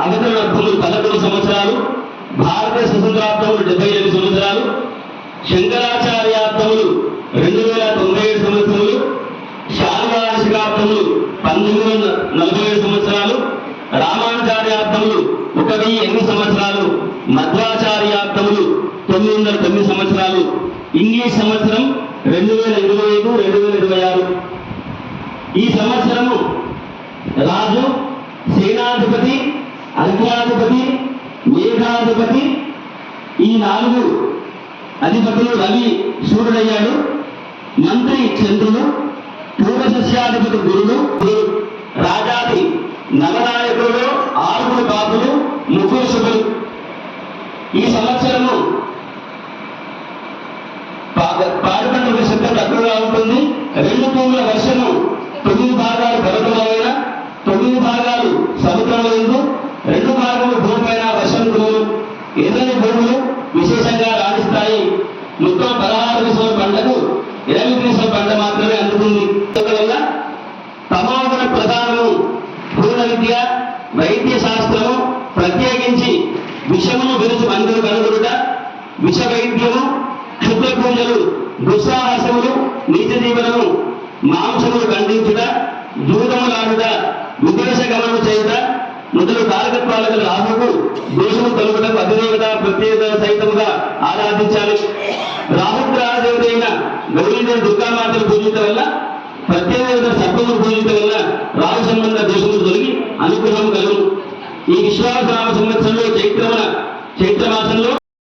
అవతరణార్థములు పదకొండు సంవత్సరాలు భారత స్వతంత్రార్థములు డెబ్బై ఏడు సంవత్సరాలు శంకరాచార్యార్థములు రెండు వేల తొంభై ఏడు సంవత్సరములు శాల్వార్షికార్థములు పంతొమ్మిది వందల నలభై ఏడు సంవత్సరాలు రామానుచార్యార్థములు ఒక వెయ్యి ఎనిమిది సంవత్సరాలు మధ్వాచార్యార్థములు తొమ్మిది వందల తొమ్మిది సంవత్సరాలు. ఇంగ్లీష్ సంవత్సరం రెండు వేల ఇరవై ఐదు రెండు వేల ఇరవై ఆరు. ఈ సంవత్సరము రాజు సేనాధిపతి మేఘాధిపతి ఈ నాలుగు అధిపతులు రవి సూర్యుడయ్యాడు మంత్రి చంద్రుడు పూర్వ సస్యాధిపతి గురుడు రాజాది నవనాయకులలో ఆరుగురు బాబులు ముగ్గురు శుభులు ఈ సంవత్సరము పా- పాడుపంట వర్షంతో తక్కువగా ఉంటుంది. రెండు భూముల వర్షము తొమ్మిది భాగాలు పర్వతమైన తొమ్మిది భాగాలు సముద్రమైందు రెండు భాగములు భూమిపైన వర్షం కురువులు భూములు విశేషంగా రాణిస్తాయి. మొత్తం పదహారు దిశల పంటకు ఇరవై దిశల పంట మాత్రమే అందుతుంది. అందువల్ల తమోగుణ ప్రధానము పూర్ణ విద్య వైద్య శాస్త్రము ప్రత్యేకించి విషమును విరుచు అందరూ కనుగొనుట విష వైద్యము క్షుద్ర పూజలు దుస్సాహసములు నీచ జీవనము మాంసములు ఖండించుట దూతములాడుట విదేశ గమనం చేయుట మొదలు కాలకత్వాలకు రాహుకు దోషము తొలగటకు అధిదేవత ప్రత్యేక సహితముగా ఆరాధించాలి. రాహుగ్రహదేవత అయిన గౌరీదేవి దుర్గామాతను పూజించడం వల్ల ప్రత్యేకత సర్పమును పూజించడం వల్ల రాహు సంబంధ దోషములు తొలగి అనుగ్రహం కలుగు ఈ విశ్వాస సంవత్సరం